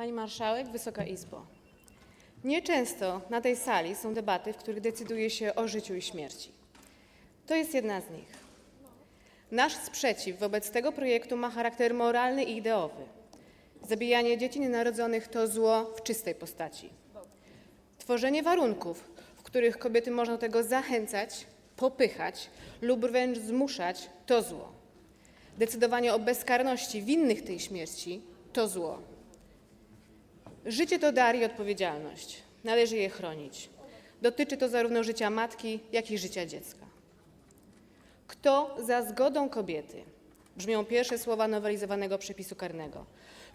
Pani Marszałek, Wysoka Izbo. Nieczęsto na tej sali są debaty, w których decyduje się o życiu i śmierci. To jest jedna z nich. Nasz sprzeciw wobec tego projektu ma charakter moralny i ideowy. Zabijanie dzieci nienarodzonych to zło w czystej postaci. Tworzenie warunków, w których kobiety można tego zachęcać, popychać lub wręcz zmuszać, to zło. Decydowanie o bezkarności winnych tej śmierci to zło. Życie to dar i odpowiedzialność. Należy je chronić. Dotyczy to zarówno życia matki, jak i życia dziecka. Kto za zgodą kobiety, brzmią pierwsze słowa nowelizowanego przepisu karnego,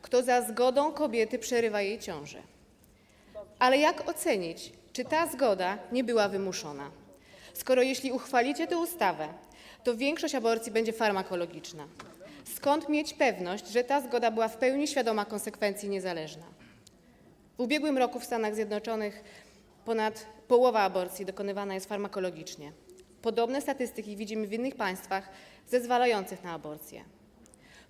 kto za zgodą kobiety przerywa jej ciążę. Ale jak ocenić, czy ta zgoda nie była wymuszona? Skoro jeśli uchwalicie tę ustawę, to większość aborcji będzie farmakologiczna. Skąd mieć pewność, że ta zgoda była w pełni świadoma konsekwencji niezależna? W ubiegłym roku w Stanach Zjednoczonych ponad połowa aborcji dokonywana jest farmakologicznie. Podobne statystyki widzimy w innych państwach zezwalających na aborcję.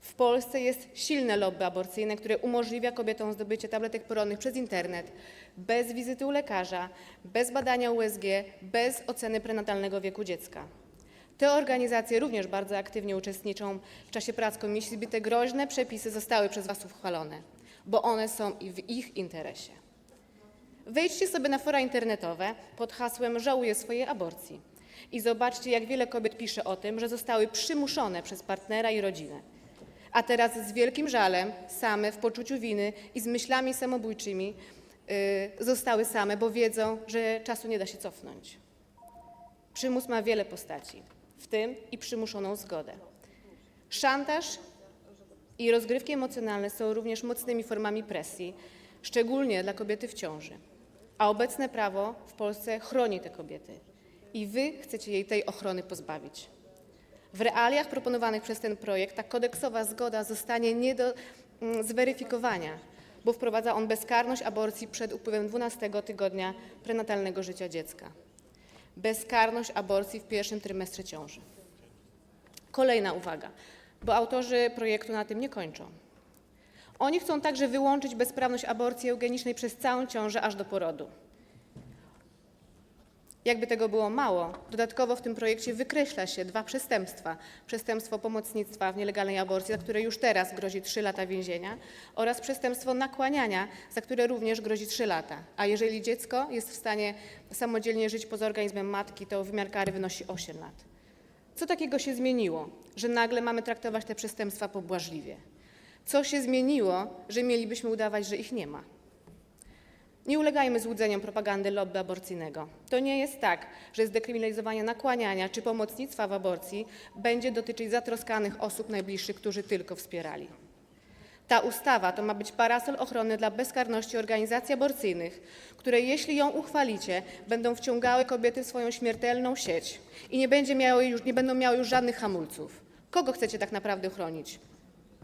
W Polsce jest silne lobby aborcyjne, które umożliwia kobietom zdobycie tabletek poronnych przez internet, bez wizyty u lekarza, bez badania USG, bez oceny prenatalnego wieku dziecka. Te organizacje również bardzo aktywnie uczestniczą w czasie prac komisji, by te groźne przepisy zostały przez Was uchwalone, bo one są w ich interesie. Wejdźcie sobie na fora internetowe pod hasłem Żałuję swojej aborcji i zobaczcie, jak wiele kobiet pisze o tym, że zostały przymuszone przez partnera i rodzinę. A teraz z wielkim żalem, same w poczuciu winy i z myślami samobójczymi yy, zostały same, bo wiedzą, że czasu nie da się cofnąć. Przymus ma wiele postaci, w tym i przymuszoną zgodę. Szantaż i rozgrywki emocjonalne są również mocnymi formami presji, szczególnie dla kobiety w ciąży. A obecne prawo w Polsce chroni te kobiety i wy chcecie jej tej ochrony pozbawić. W realiach proponowanych przez ten projekt ta kodeksowa zgoda zostanie nie do mm, zweryfikowania, bo wprowadza on bezkarność aborcji przed upływem 12 tygodnia prenatalnego życia dziecka. Bezkarność aborcji w pierwszym trymestrze ciąży. Kolejna uwaga, bo autorzy projektu na tym nie kończą. Oni chcą także wyłączyć bezprawność aborcji eugenicznej przez całą ciążę aż do porodu. Jakby tego było mało, dodatkowo w tym projekcie wykreśla się dwa przestępstwa. Przestępstwo pomocnictwa w nielegalnej aborcji, za które już teraz grozi 3 lata więzienia oraz przestępstwo nakłaniania, za które również grozi 3 lata. A jeżeli dziecko jest w stanie samodzielnie żyć poza organizmem matki, to wymiar kary wynosi 8 lat. Co takiego się zmieniło, że nagle mamy traktować te przestępstwa pobłażliwie? Co się zmieniło, że mielibyśmy udawać, że ich nie ma? Nie ulegajmy złudzeniom propagandy lobby aborcyjnego. To nie jest tak, że zdekryminalizowanie nakłaniania czy pomocnictwa w aborcji będzie dotyczyć zatroskanych osób najbliższych, którzy tylko wspierali. Ta ustawa to ma być parasol ochrony dla bezkarności organizacji aborcyjnych, które jeśli ją uchwalicie, będą wciągały kobiety w swoją śmiertelną sieć i nie, będzie miały już, nie będą miały już żadnych hamulców. Kogo chcecie tak naprawdę chronić?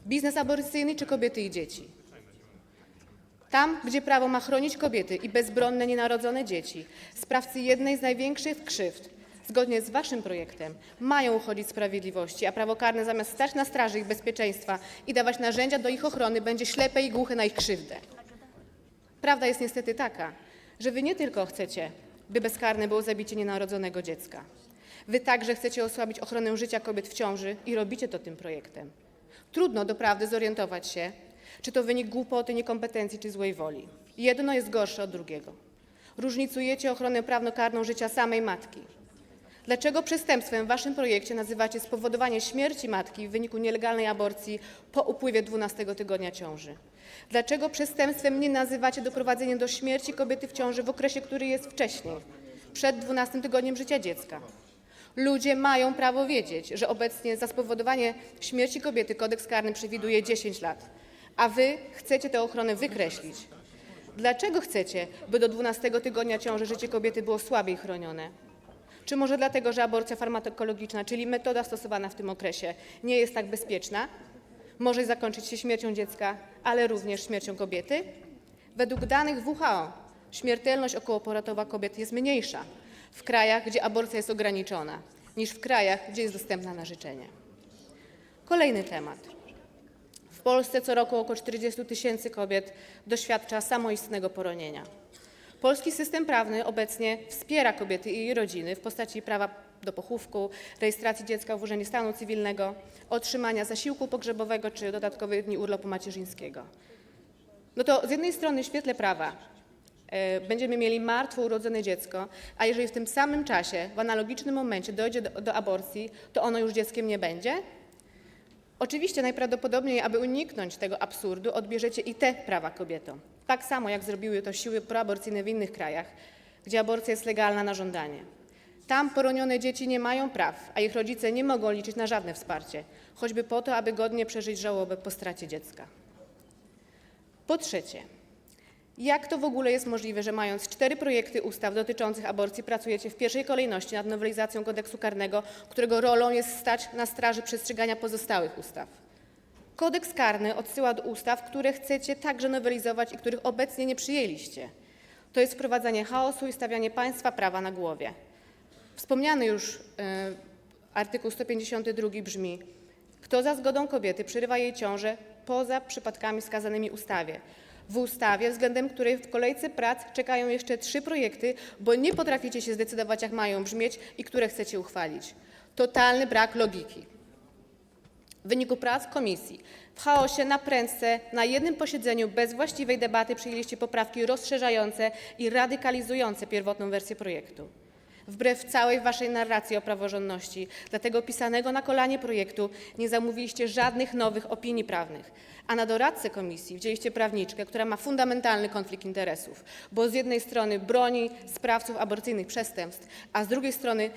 Biznes aborcyjny czy kobiety i dzieci? Tam, gdzie prawo ma chronić kobiety i bezbronne nienarodzone dzieci, sprawcy jednej z największych krzywd, zgodnie z waszym projektem, mają uchodzić sprawiedliwości, a prawo karne zamiast stać na straży ich bezpieczeństwa i dawać narzędzia do ich ochrony, będzie ślepe i głuche na ich krzywdę. Prawda jest niestety taka, że wy nie tylko chcecie, by bezkarne było zabicie nienarodzonego dziecka. Wy także chcecie osłabić ochronę życia kobiet w ciąży i robicie to tym projektem. Trudno doprawdy zorientować się, czy to wynik głupoty, niekompetencji czy złej woli. Jedno jest gorsze od drugiego. Różnicujecie ochronę prawnokarną życia samej matki. Dlaczego przestępstwem w waszym projekcie nazywacie spowodowanie śmierci matki w wyniku nielegalnej aborcji po upływie 12 tygodnia ciąży? Dlaczego przestępstwem nie nazywacie doprowadzenie do śmierci kobiety w ciąży w okresie, który jest wcześniej, przed 12 tygodniem życia dziecka? Ludzie mają prawo wiedzieć, że obecnie za spowodowanie śmierci kobiety kodeks karny przewiduje 10 lat, a wy chcecie tę ochronę wykreślić. Dlaczego chcecie, by do 12 tygodnia ciąży życie kobiety było słabiej chronione? Czy może dlatego, że aborcja farmakologiczna, czyli metoda stosowana w tym okresie, nie jest tak bezpieczna? Może zakończyć się śmiercią dziecka, ale również śmiercią kobiety? Według danych WHO śmiertelność okołoporodowa kobiet jest mniejsza w krajach, gdzie aborcja jest ograniczona, niż w krajach, gdzie jest dostępna na życzenie. Kolejny temat. W Polsce co roku około 40 tysięcy kobiet doświadcza samoistnego poronienia. Polski system prawny obecnie wspiera kobiety i jej rodziny w postaci prawa do pochówku, rejestracji dziecka w Urzędzie Stanu Cywilnego, otrzymania zasiłku pogrzebowego czy dodatkowych dni urlopu macierzyńskiego. No to z jednej strony w świetle prawa e, będziemy mieli martwo urodzone dziecko, a jeżeli w tym samym czasie, w analogicznym momencie dojdzie do, do aborcji, to ono już dzieckiem nie będzie? Oczywiście najprawdopodobniej, aby uniknąć tego absurdu, odbierzecie i te prawa kobietom. Tak samo jak zrobiły to siły proaborcyjne w innych krajach, gdzie aborcja jest legalna na żądanie. Tam poronione dzieci nie mają praw, a ich rodzice nie mogą liczyć na żadne wsparcie, choćby po to, aby godnie przeżyć żałobę po stracie dziecka. Po trzecie, jak to w ogóle jest możliwe, że mając cztery projekty ustaw dotyczących aborcji, pracujecie w pierwszej kolejności nad nowelizacją kodeksu karnego, którego rolą jest stać na straży przestrzegania pozostałych ustaw? Kodeks karny odsyła do ustaw, które chcecie także nowelizować i których obecnie nie przyjęliście. To jest wprowadzanie chaosu i stawianie państwa prawa na głowie. Wspomniany już e, artykuł 152 brzmi: Kto za zgodą kobiety przerywa jej ciążę poza przypadkami wskazanymi w ustawie? W ustawie, względem której w kolejce prac czekają jeszcze trzy projekty, bo nie potraficie się zdecydować, jak mają brzmieć i które chcecie uchwalić. Totalny brak logiki. W wyniku prac komisji, w chaosie, na prędce, na jednym posiedzeniu, bez właściwej debaty przyjęliście poprawki rozszerzające i radykalizujące pierwotną wersję projektu. Wbrew całej waszej narracji o praworządności, dlatego pisanego na kolanie projektu nie zamówiliście żadnych nowych opinii prawnych, a na doradcę komisji wzięliście prawniczkę, która ma fundamentalny konflikt interesów, bo z jednej strony broni sprawców aborcyjnych przestępstw, a z drugiej strony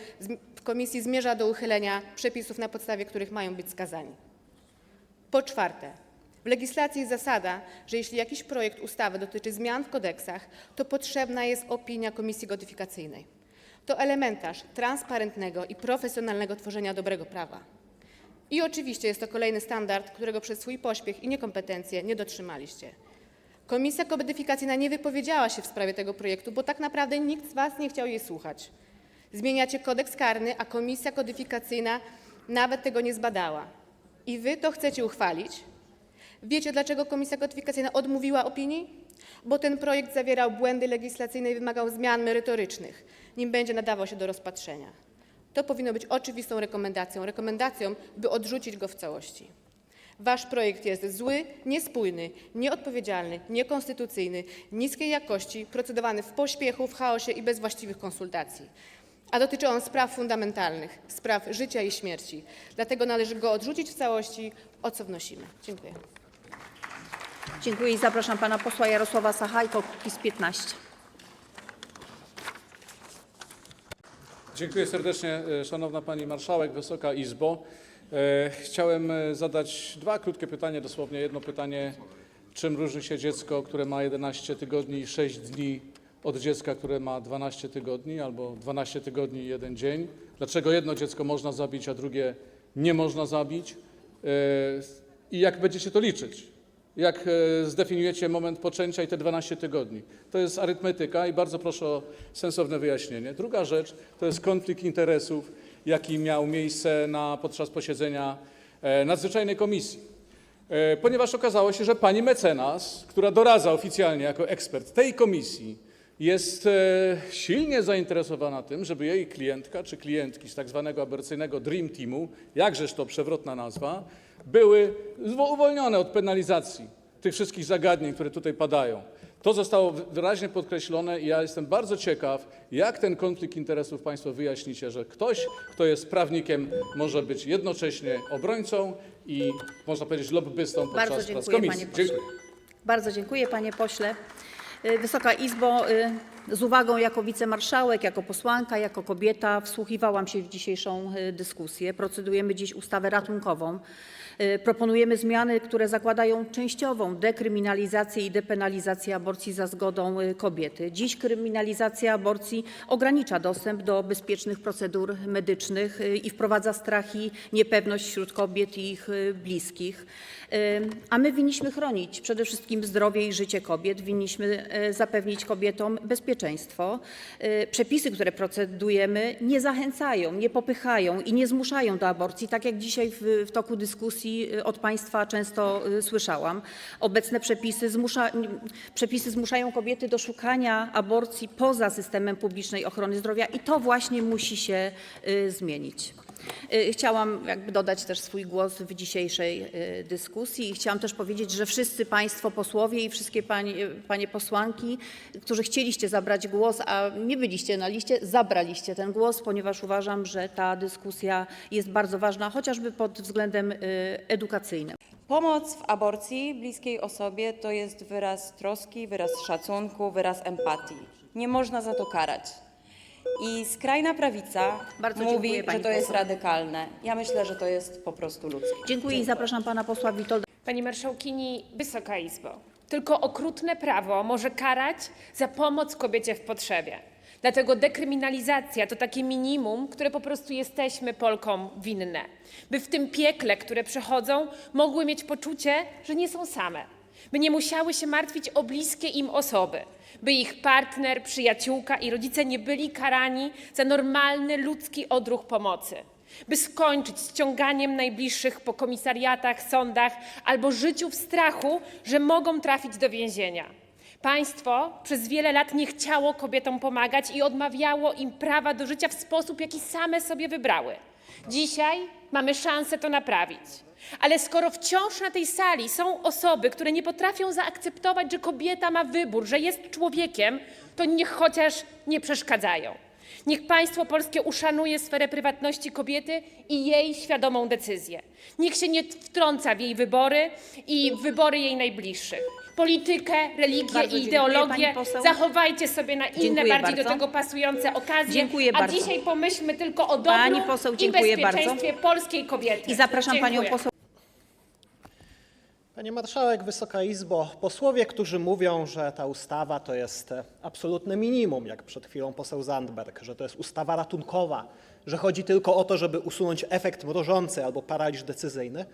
w komisji zmierza do uchylenia przepisów, na podstawie których mają być skazani. Po czwarte, w legislacji jest zasada, że jeśli jakiś projekt ustawy dotyczy zmian w kodeksach, to potrzebna jest opinia komisji kodyfikacyjnej. To elementarz transparentnego i profesjonalnego tworzenia dobrego prawa. I oczywiście jest to kolejny standard, którego przez swój pośpiech i niekompetencje nie dotrzymaliście. Komisja kodyfikacyjna nie wypowiedziała się w sprawie tego projektu, bo tak naprawdę nikt z Was nie chciał jej słuchać. Zmieniacie kodeks karny, a komisja kodyfikacyjna nawet tego nie zbadała. I Wy to chcecie uchwalić? Wiecie, dlaczego Komisja Kodyfikacyjna odmówiła opinii? Bo ten projekt zawierał błędy legislacyjne i wymagał zmian merytorycznych, nim będzie nadawał się do rozpatrzenia. To powinno być oczywistą rekomendacją, rekomendacją, by odrzucić go w całości. Wasz projekt jest zły, niespójny, nieodpowiedzialny, niekonstytucyjny, niskiej jakości, procedowany w pośpiechu, w chaosie i bez właściwych konsultacji. A dotyczy on spraw fundamentalnych, spraw życia i śmierci. Dlatego należy go odrzucić w całości, o co wnosimy. Dziękuję. Dziękuję i zapraszam pana posła Jarosława Sachajko, Kukiz 15. Dziękuję serdecznie, e, szanowna pani marszałek, Wysoka Izbo. E, Chciałem e, zadać dwa krótkie pytania, dosłownie jedno pytanie. Czym różni się dziecko, które ma 11 tygodni i 6 dni od dziecka, które ma 12 tygodni albo 12 tygodni i jeden dzień? Dlaczego jedno dziecko można zabić, a drugie nie można zabić? I jak będziecie to liczyć? Jak e, zdefiniujecie moment poczęcia i te 12 tygodni? To jest arytmetyka i bardzo proszę o sensowne wyjaśnienie. Druga rzecz to jest konflikt interesów, jaki miał miejsce podczas posiedzenia e, nadzwyczajnej komisji. E, Ponieważ okazało się, że pani mecenas, która doradza oficjalnie jako ekspert tej komisji, jest silnie zainteresowana tym, żeby jej klientka czy klientki z tak zwanego aborcyjnego Dream Teamu, jakżeż to przewrotna nazwa, były uwolnione od penalizacji tych wszystkich zagadnień, które tutaj padają. To zostało wyraźnie podkreślone i ja jestem bardzo ciekaw, jak ten konflikt interesów Państwo wyjaśnicie, że ktoś, kto jest prawnikiem, może być jednocześnie obrońcą i, można powiedzieć, lobbystą podczas Bardzo prac dziękuję, komisji. panie pośle. Dziękuję. Bardzo dziękuję, panie pośle. Y, Wysoka Izbo, y, z uwagą jako wicemarszałek, jako posłanka, jako kobieta wsłuchiwałam się w dzisiejszą y, dyskusję. Procedujemy dziś ustawę ratunkową. Y, Proponujemy zmiany, które zakładają częściową dekryminalizację i depenalizację aborcji za zgodą y, kobiety. Dziś kryminalizacja aborcji ogranicza dostęp do bezpiecznych procedur medycznych y, i wprowadza strach i niepewność wśród kobiet i ich bliskich. A my winniśmy chronić przede wszystkim zdrowie i życie kobiet, winniśmy zapewnić kobietom bezpieczeństwo Przepisy, które procedujemy, nie zachęcają, nie popychają i nie zmuszają do aborcji, tak jak dzisiaj w, w toku dyskusji y, od Państwa często y, słyszałam. Obecne przepisy, zmusza, przepisy zmuszają kobiety do szukania aborcji poza systemem publicznej ochrony zdrowia i to właśnie musi się y, zmienić. Y, Chciałam jakby dodać też swój głos w dzisiejszej y, dyskusji i chciałam też powiedzieć, że wszyscy Państwo posłowie i wszystkie panie, panie posłanki, którzy chcieliście zabrać głos, a nie byliście na liście, zabraliście ten głos, ponieważ uważam, że ta dyskusja jest bardzo ważna, chociażby pod względem y, edukacyjnym. Pomoc w aborcji bliskiej osobie to jest wyraz troski, wyraz szacunku, wyraz empatii. Nie można za to karać. I skrajna prawica Bardzo mówi, dziękuję, pani że to jest poseł. radykalne. Ja myślę, że to jest po prostu ludzkie. Dziękuję i zapraszam pana posła Witolda. Pani Marszałkini, Wysoka Izbo, tylko okrutne prawo może karać za pomoc kobiecie w potrzebie. Dlatego dekryminalizacja to takie minimum, które po prostu jesteśmy Polkom winne. By w tym piekle, które przechodzą, mogły mieć poczucie, że nie są same. By nie musiały się martwić o bliskie im osoby. By ich partner, przyjaciółka i rodzice nie byli karani za normalny ludzki odruch pomocy by skończyć z ciąganiem najbliższych po komisariatach, sądach albo życiu w strachu, że mogą trafić do więzienia. Państwo przez wiele lat nie chciało kobietom pomagać i odmawiało im prawa do życia w sposób, jaki same sobie wybrały. Dzisiaj mamy szansę to naprawić. Ale skoro wciąż na tej sali są osoby, które nie potrafią zaakceptować, że kobieta ma wybór, że jest człowiekiem, to niech chociaż nie przeszkadzają. Niech państwo polskie uszanuje sferę prywatności kobiety i jej świadomą decyzję. Niech się nie wtrąca w jej wybory i w wybory jej najbliższych. Politykę, religię Bardzo i dziękuję, ideologię pani poseł. zachowajcie sobie na inne, Dziękuję bardziej do bardzo. tego pasujące okazje. Dziękuję a bardzo. dzisiaj pomyślmy tylko o dobru Pani poseł, i dziękuję bezpieczeństwie polskiej kobiety. I zapraszam panią Dziękuję. poseł. Panie Marszałek, Wysoka Izbo, posłowie, którzy mówią, że ta ustawa to jest e, absolutne minimum, jak przed chwilą poseł Zandberg, że to jest ustawa ratunkowa, że chodzi tylko o to, żeby usunąć efekt mrożący albo paraliż decyzyjny,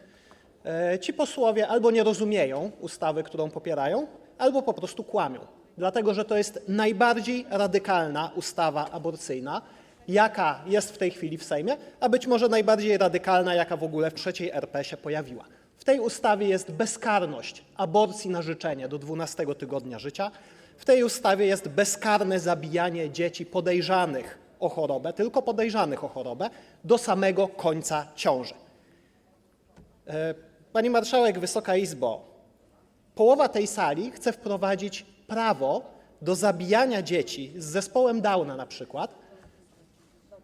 e, ci posłowie albo nie rozumieją ustawy, którą popierają, albo po prostu kłamią. Dlatego, że to jest najbardziej radykalna ustawa aborcyjna, jaka jest w tej chwili w Sejmie, a być może najbardziej radykalna, jaka w ogóle w trzeciej RP się pojawiła. W tej ustawie jest bezkarność aborcji na życzenie do 12 tygodnia życia. W tej ustawie jest bezkarne zabijanie dzieci podejrzanych o chorobę, tylko podejrzanych o chorobę, do samego końca ciąży. E, Pani Marszałek, Wysoka Izbo, połowa tej sali chce wprowadzić prawo do zabijania dzieci z zespołem Downa na przykład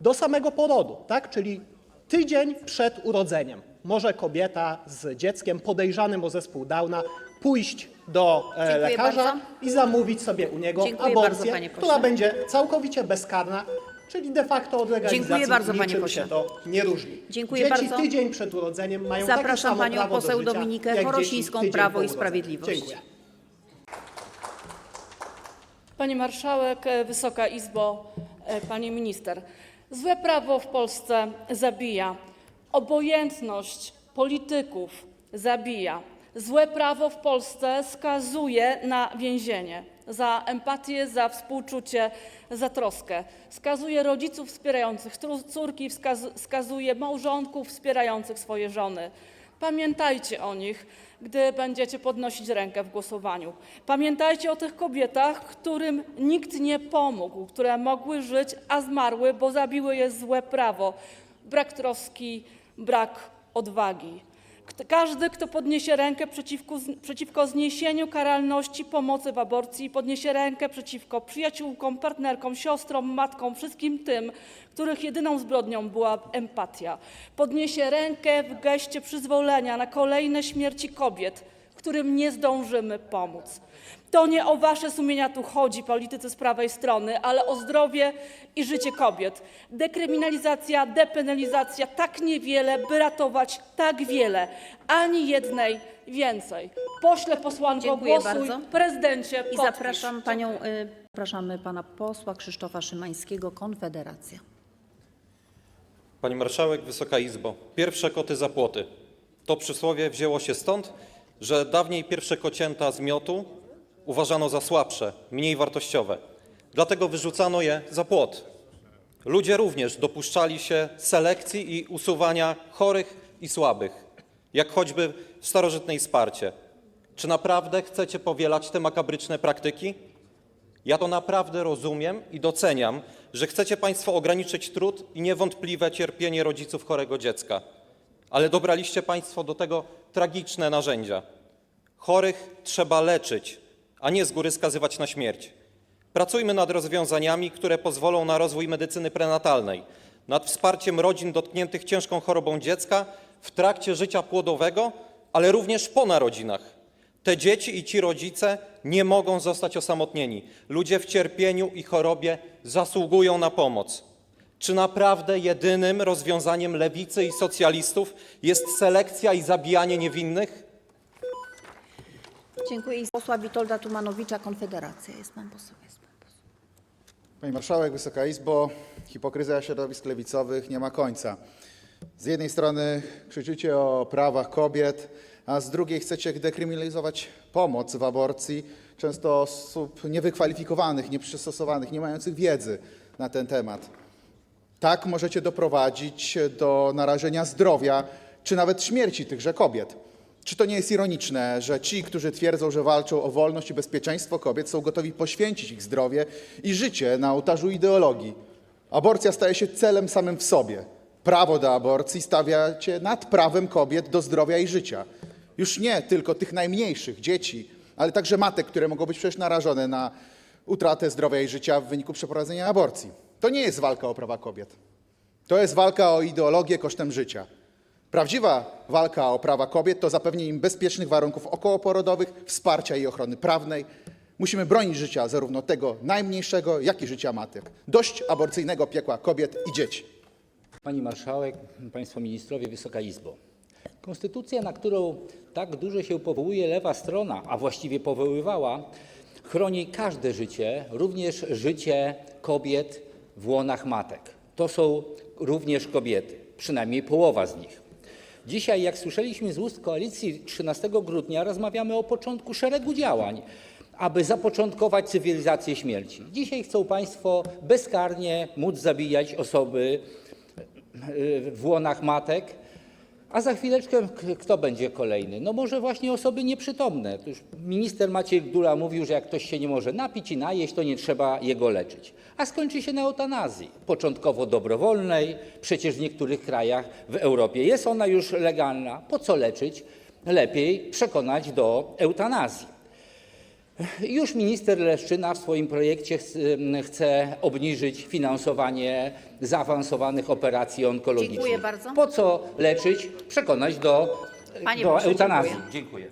do samego porodu, tak? Czyli tydzień przed urodzeniem może kobieta z dzieckiem podejrzanym o zespół Downa pójść do e, Dziękuję lekarza bardzo. i zamówić sobie u niego Dziękuję bardzo, aborcję, panie pośle. która będzie całkowicie bezkarna, czyli de facto od legalizacji Dziękuję bardzo, panie niczym pośle. się to nie różni. Dziękuję Dzieci bardzo. tydzień przed urodzeniem mają takie Zapraszam samo panią prawo do poseł życia, Dominikę jak dzieci Chorosińską, tydzień Prawo po i urodzeniu. Sprawiedliwość. Dziękuję. Pani Marszałek, e, Wysoka Izbo, e, Pani Minister. Złe prawo w Polsce zabija. Obojętność polityków zabija. Złe prawo w Polsce skazuje na więzienie za empatię, za współczucie, za troskę. Skazuje rodziców wspierających córki, skazuje małżonków wspierających swoje żony. Pamiętajcie o nich, gdy będziecie podnosić rękę w głosowaniu. Pamiętajcie o tych kobietach, którym nikt nie pomógł, które mogły żyć, a zmarły, bo zabiły je złe prawo. Brak troski, brak odwagi. Każdy, kto podniesie rękę przeciwko, przeciwko zniesieniu karalności pomocy w aborcji, podniesie rękę przeciwko przyjaciółkom, partnerkom, siostrom, matkom, wszystkim tym, których jedyną zbrodnią była empatia. Podniesie rękę w geście przyzwolenia na kolejne śmierci kobiet, którym nie zdążymy pomóc. To nie o wasze sumienia tu chodzi, politycy z prawej strony, ale o zdrowie i życie kobiet. Dekryminalizacja, depenalizacja, tak niewiele, by ratować tak wiele. Ani jednej więcej. Pośle posłanko, Dziękuję głosuj, bardzo. prezydencie, I podpisz. zapraszam panią, y, zapraszamy pana posła Krzysztofa Szymańskiego, Konfederacja. Pani Marszałek, Wysoka Izbo, pierwsze koty za płoty. To przysłowie wzięło się stąd, że dawniej pierwsze kocięta z miotu uważano za słabsze, mniej wartościowe. dlatego wyrzucano je za płot. Ludzie również dopuszczali się selekcji i usuwania chorych i słabych, jak choćby w starożytnej Sparcie. Czy naprawdę chcecie powielać te makabryczne praktyki? Ja to naprawdę rozumiem i doceniam, że chcecie Państwo ograniczyć trud i niewątpliwe cierpienie rodziców chorego dziecka. Ale dobraliście Państwo do tego tragiczne narzędzia. Chorych trzeba leczyć, a nie z góry skazywać na śmierć. Pracujmy nad rozwiązaniami, które pozwolą na rozwój medycyny prenatalnej, nad wsparciem rodzin dotkniętych ciężką chorobą dziecka w trakcie życia płodowego, ale również po narodzinach. Te dzieci i ci rodzice nie mogą zostać osamotnieni. Ludzie w cierpieniu i chorobie zasługują na pomoc. Czy naprawdę jedynym rozwiązaniem lewicy i socjalistów jest selekcja i zabijanie niewinnych? Dziękuję. I posła Witolda Tumanowicza, Konfederacja. Jest pan poseł. Jest pan poseł. Pani Marszałek, Wysoka Izbo, hipokryzja środowisk lewicowych nie ma końca. Z jednej strony krzyczycie o prawach kobiet, a z drugiej chcecie dekryminalizować pomoc w aborcji, często osób niewykwalifikowanych, nieprzystosowanych, nie mających wiedzy na ten temat. Tak możecie doprowadzić do narażenia zdrowia czy nawet śmierci tychże kobiet. Czy to nie jest ironiczne, że ci, którzy twierdzą, że walczą o wolność i bezpieczeństwo kobiet, są gotowi poświęcić ich zdrowie i życie na ołtarzu ideologii? Aborcja staje się celem samym w sobie. Prawo do aborcji stawiacie nad prawem kobiet do zdrowia i życia. Już nie tylko tych najmniejszych, dzieci, ale także matek, które mogą być przecież narażone na utratę zdrowia i życia w wyniku przeprowadzenia aborcji. To nie jest walka o prawa kobiet. To jest walka o ideologię kosztem życia. Prawdziwa walka o prawa kobiet to zapewnienie im bezpiecznych warunków okołoporodowych, wsparcia i ochrony prawnej. Musimy bronić życia zarówno tego najmniejszego, jak i życia matek. Dość aborcyjnego piekła kobiet i dzieci. Pani Marszałek, Państwo Ministrowie, Wysoka Izbo. Konstytucja, na którą tak dużo się powołuje lewa strona, a właściwie powoływała, chroni każde życie, również życie kobiet w łonach matek. To są również kobiety, przynajmniej połowa z nich. Dzisiaj, jak słyszeliśmy z ust koalicji 13 grudnia, rozmawiamy o początku szeregu działań, aby zapoczątkować cywilizację śmierci. Dzisiaj chcą Państwo bezkarnie móc zabijać osoby w łonach matek, a za chwileczkę kto będzie kolejny? No może właśnie osoby nieprzytomne. Minister Maciej Gdula mówił, że jak ktoś się nie może napić i najeść, to nie trzeba jego leczyć. A skończy się na eutanazji, początkowo dobrowolnej, przecież w niektórych krajach w Europie jest ona już legalna. Po co leczyć? Lepiej przekonać do eutanazji. Już minister Leszczyna w swoim projekcie ch- chce obniżyć finansowanie zaawansowanych operacji onkologicznych. Dziękuję bardzo. Po co leczyć? Przekonać do, Panie do pośle, eutanazji. dziękuję. Dziękuję.